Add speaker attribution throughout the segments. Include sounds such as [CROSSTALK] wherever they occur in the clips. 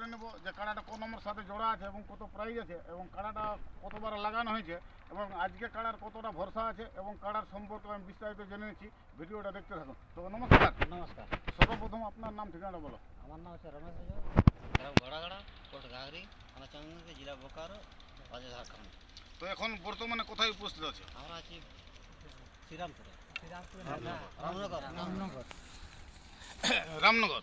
Speaker 1: করে নেব যে কাড়াটা কোন নম্বর সাথে জোড়া আছে এবং কত প্রাইজ আছে এবং কাড়াটা কতবার লাগানো হয়েছে এবং আজকে কাড়ার কতটা ভরসা আছে এবং কাড়ার সম্পর্কে আমি বিস্তারিত জেনে নিচ্ছি। ভিডিওটা দেখতে থাকুন। তো নমস্কার।
Speaker 2: নমস্কার।
Speaker 1: সর্বপ্রথম আপনার নাম ঠিকানা বলো।
Speaker 2: আমার নাম হচ্ছে রমেশ গ্রাম ঘোড়াগাড়া কোট গাগরি থানা জেলা বোকারো ঝাড়খণ্ড।
Speaker 1: তো এখন বর্তমানে কোথায় উপস্থিত আছে?
Speaker 2: আমরা আছি শ্রীরামপুরে। রামনগর রামনগর।
Speaker 1: রামনগর।
Speaker 2: হ্যাঁ, [COUGHS] রামনগর?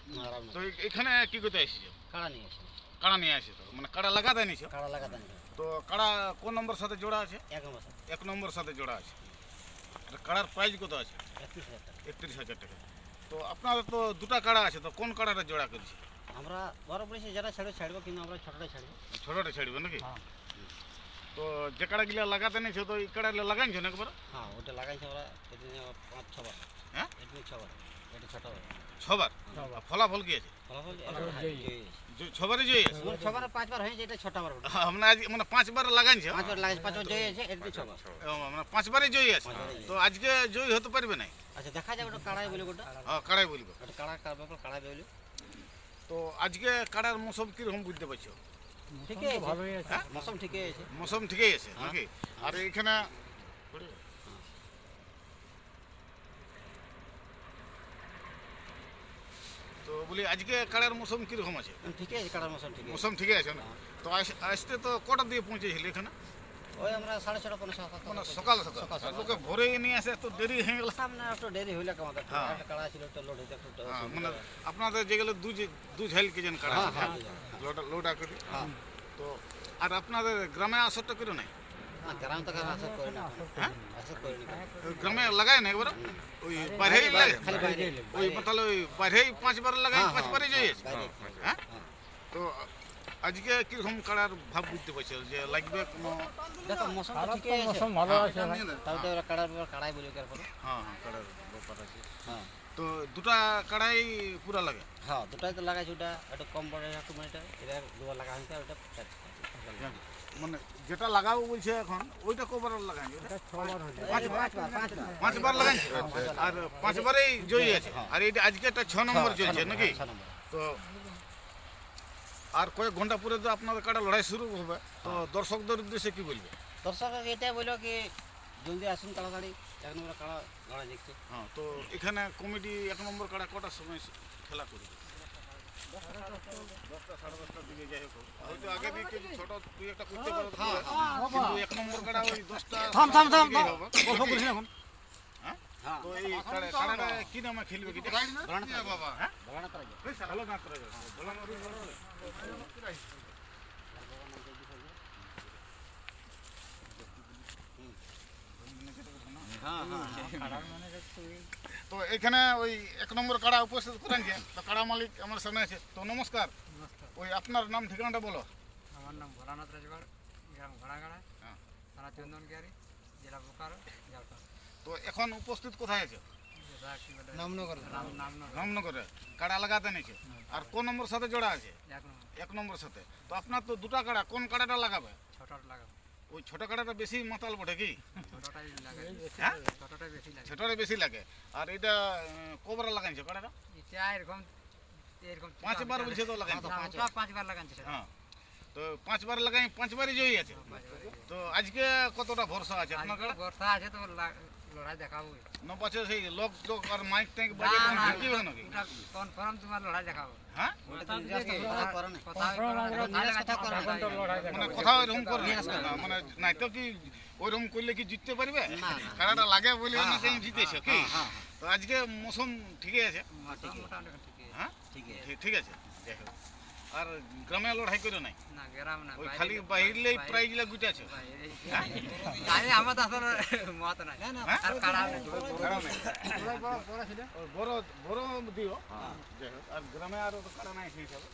Speaker 1: তো এখানে কি করতে এসেছে
Speaker 2: কাড়া নিয়ে এসে
Speaker 1: কাড়া নিয়ে তো? মানে কাড়া লাগাতে নিছো
Speaker 2: কাড়া লাগাতে
Speaker 1: তো কাড়া কোন নম্বর সাথে জোড়া আছে?
Speaker 2: এক নম্বর স্যার
Speaker 1: এক নম্বর সাথে জোড়া আছে। আর কাড়ার প্রাইস কত আছে?
Speaker 2: একত্রিশ হাজার টাকা।
Speaker 1: তো আপনাদের তো দুটা কাড়া আছে তো কোন কাড়াটা জোড়া করেছে
Speaker 2: আমরা বড় পড়েছি যারা ছাড়বে ছাড়বো কিন্তু আমরা ছোটটাই ছাড়বো।
Speaker 1: ছোটটা ছাড়বে নাকি?
Speaker 2: হ্যাঁ।
Speaker 1: তো যে কাড়াগুলা লাগাতে নিছো তো এই কাড়াগুলা লাগাইছো না একবার
Speaker 2: হ্যাঁ ওটা লাগাইছি আমরা পাঁচ ছবার।
Speaker 1: হ্যাঁ?
Speaker 2: ছবার।
Speaker 1: ছবার? ফলাফল কি আছে?
Speaker 2: ফলাফল এবার জয়ী।
Speaker 1: আছে?
Speaker 2: ছবার পাঁচবার হয়েছে এটা ছটাবার
Speaker 1: আমরা আজ মানে পাঁচবার লাগাইছো?
Speaker 2: পাঁচবার লাগাইছে পাঁচবার জয়ী ছবার।
Speaker 1: মানে পাঁচবারই জয়ী আছে? তো আজকে জয়ী হতে পারবে না
Speaker 2: আচ্ছা দেখা যাবে ওটা কাড়াই বলে ওটা
Speaker 1: হ্যাঁ কাড়াই বলব।
Speaker 2: ওটা কাড়া কাড়াই বলে।
Speaker 1: তো আজকে কাড়ার মৌসুম কীরকম বুঝতে পারছ?
Speaker 2: ঠিকই আছে।
Speaker 1: হ্যাঁ?
Speaker 2: মৌসুম ঠিকই আছে।
Speaker 1: মৌসুম ঠিকই আছে নাকি? আর এখানে বলি আজকে কাড়ার মৌসুম কীরকম আছে?
Speaker 2: ঠিকই আছে কাড়ার মৌসুম আছে
Speaker 1: মৌসুম ঠিকই আছে না? তো আস- আসতে তো কটা দিয়ে পৌঁছেছিল এখানে?
Speaker 2: ওই আমরা সাড়ে ছটা পনেরো
Speaker 1: মানে সকাল সকাল
Speaker 2: সকাল।
Speaker 1: লোকে ভোরে নিয়ে আসে তো দেরি হয়ে গেল।
Speaker 2: সামনে একটু দেরি হইলে আমাদের
Speaker 1: হ্যাঁ।
Speaker 2: কাড়া ছিল একটা লোড হইতে একটু
Speaker 1: হ্যাঁ, মানে আপনাদের যেগুলো দু যে- দু ঝাইল কেজন কাড়া
Speaker 2: হ্যাঁ?
Speaker 1: লোডা লোডা করে।
Speaker 2: হ্যাঁ।
Speaker 1: তো আর আপনাদের গ্রামে আসরটা করে নাই?
Speaker 2: গ্রাম করি
Speaker 1: হ্যাঁ?
Speaker 2: করি
Speaker 1: লাগায় না একবার ওই বাইরেই লাগে
Speaker 2: বাইরে
Speaker 1: ওই তাহলে ওই বাইরেই পাঁচবার লাগাই পাঁচবারই
Speaker 2: হ্যাঁ,
Speaker 1: হ্যাঁ। তো আজকে কীরকম কাড়ার ভাব বুঝতে পারছ যে লাগবে কোনো
Speaker 2: দেখো মৌসুম ঠিকই আছে
Speaker 3: ভালো আছে
Speaker 2: তাও তো ওরা কাড়ার ব্যাপার কাড়াই বলি ওকে পরে
Speaker 1: হ্যাঁ হ্যাঁ কাড়ার ব্যাপার আছে
Speaker 2: হ্যাঁ
Speaker 1: তো দুটা কাড়াই পুরা লাগে
Speaker 2: হ্যাঁ দুটাই তো লাগাইছি ওটা একটু কম পড়ে একটু মানে এটা এটা দুবার লাগা হয়েছে আর ওটা
Speaker 1: মানে যেটা লাগাবো বলছে এখন ওইটা কবার লাগাই।
Speaker 2: পাঁচবার পাঁচবার পাঁচবার।
Speaker 1: পাঁচবার লাগাই? আর পাঁচবারেই জয়ী আছে।
Speaker 2: হ্যাঁ।
Speaker 1: আর এটা আজকে একটা ছ নম্বর চলছে নাকি? তো আর কয়েক ঘণ্টা পরে তো আপনাদের কাটা লড়াই শুরু হবে। তো দর্শকদের উদ্দেশ্যে কি বলবে?
Speaker 2: দর্শক এটাই বলল কি জলদি আসুন তাড়াতাড়ি। এক নম্বর কাড়া লড়াই দেখতে
Speaker 1: হ্যাঁ তো এখানে কমিটি এক নম্বর কাড়া কটার সময় খেলা করবে? দশটা সাড়ে দশটার দিকে যাই হোক হয়তো আগে দিকে কিছু ছোট তুই একটা করতে পারো কিন্তু এক নম্বর কাড়া ওই দশটা
Speaker 2: থাম, থাম, থাম,
Speaker 3: গল্প করিস এখন
Speaker 1: তো এই কাড়াটা কি নামে খেলবে কি
Speaker 2: বাবা
Speaker 1: হ্যাঁ? ভালো না করে।
Speaker 2: হ্যাঁ হ্যাঁ
Speaker 1: তো এখানে ওই এক নম্বর কাড়া উপস্থিত করেছে তো কাড়া মালিক আমার সামনে আছে। তো নমস্কার। ওই আপনার নাম ঠিকানাটা বলো।
Speaker 3: আমার নাম ভোলানাথ রাজগড় গ্রাম ঘোড়াগাড়া
Speaker 1: হ্যাঁ।
Speaker 3: জেলা বোকারো
Speaker 1: তো এখন উপস্থিত কোথায় আছে?
Speaker 2: নামনগর
Speaker 1: রামনগরে। কাড়া লাগাতে নিছে আর কোন নম্বর সাথে জোড়া আছে?
Speaker 3: এক নম্বর।
Speaker 1: সাথে। তো আপনার তো দুটা কাড়া কোন কাড়াটা লাগাবে?
Speaker 3: ছোটটা লাগাবো।
Speaker 1: ওই ছোট কাড়াটা বেশি মাতাল বটে কি? [LAUGHS]
Speaker 3: ছোটটাই লাগাই
Speaker 1: হ্যাঁ?
Speaker 3: বেশি লাগে।
Speaker 1: ছোটটা বেশি লাগে। আর এটা কবরা লাগাইছে কাড়াটা
Speaker 3: এটা এরকম এরকম
Speaker 1: পাঁচবার বলছে তো লাগাইছে
Speaker 3: পাঁচবার। লাগাচ্ছে সেটা।
Speaker 1: হ্যাঁ। তো পাঁচবার লাগাই পাঁচবারই জয়ী আছে। তো আজকে কতটা ভরসা আছে আপনার কাড়া
Speaker 3: আছে তো লড়াই দেখাবো
Speaker 1: ন পাচ্ছে সেই লোক টোক আর মাইক ট্যাঙ্ক বাজে
Speaker 3: না,
Speaker 1: ঢুকিবে নাকি?
Speaker 3: কনফার্ম তোমার লড়াই দেখাবো।
Speaker 1: হ্যাঁ?
Speaker 2: কথা করে না।
Speaker 3: কথা হয়
Speaker 1: মানে কথা ওইরকম করে না মানে নাই তো কি ওইরকম করলে কি জিততে পারবে? খেলাটা লাগে বলে না জিতেছো কি?
Speaker 2: হ্যাঁ
Speaker 1: তো আজকে মৌসুম ঠিকই আছে?
Speaker 3: ঠিক আছে।
Speaker 1: হ্যাঁ?
Speaker 2: ঠিক
Speaker 1: আর গ্রামে লড়াই করে নাই? ওই খালি
Speaker 3: বাইরে-
Speaker 1: প্রাইজগুলো গুটাছো
Speaker 3: আরে আমার তো মত নাই।
Speaker 1: হ্যাঁ?
Speaker 3: আর কাড়া
Speaker 1: বড় বড় দিও। আর গ্রামে আর তো নাই সেই হিসাবে।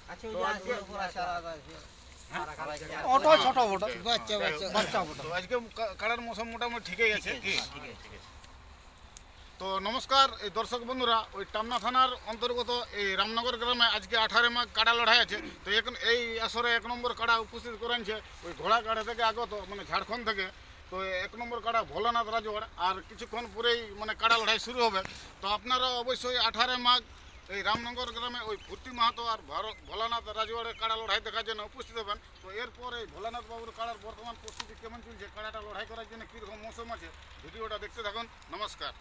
Speaker 2: আচ্ছা
Speaker 3: অটো
Speaker 2: ছোট বড় বাচ্চা
Speaker 1: যাই
Speaker 2: বাচ্চা।
Speaker 1: তো আজকে কাড়ার মৌসুম মোটামুটি ঠিকই কি?
Speaker 2: আছে
Speaker 1: তো নমস্কার এই দর্শক বন্ধুরা ওই টামনা থানার অন্তর্গত এই রামনগর গ্রামে আজকে আঠারো মাঘ কাড়া লড়াই আছে। তো এখন এই আসরে এক নম্বর কাড়া উপস্থিত করেছে ওই ঘোড়া কাড়া থেকে আগত মানে ঝাড়খণ্ড থেকে। তো এক নম্বর কাড়া ভোলানাথ রাজওয়াড়। আর কিছুক্ষণ পরেই মানে কাড়া লড়াই শুরু হবে। তো আপনারা অবশ্যই আঠারো মাঘ এই রামনগর গ্রামে ওই ভূর্তি মাহাতো আর ভোলানাথ রাজওয়াড়ের কাড়া লড়াই দেখার জন্য উপস্থিত হবেন। তো এরপর এই ভোলানাথ বাবুর কাড়ার বর্তমান পরিস্থিতি কেমন চলছে, কাড়াটা লড়াই করার জন্য কীরকম মৌসুম আছে, ভিডিওটা দেখতে থাকুন। নমস্কার।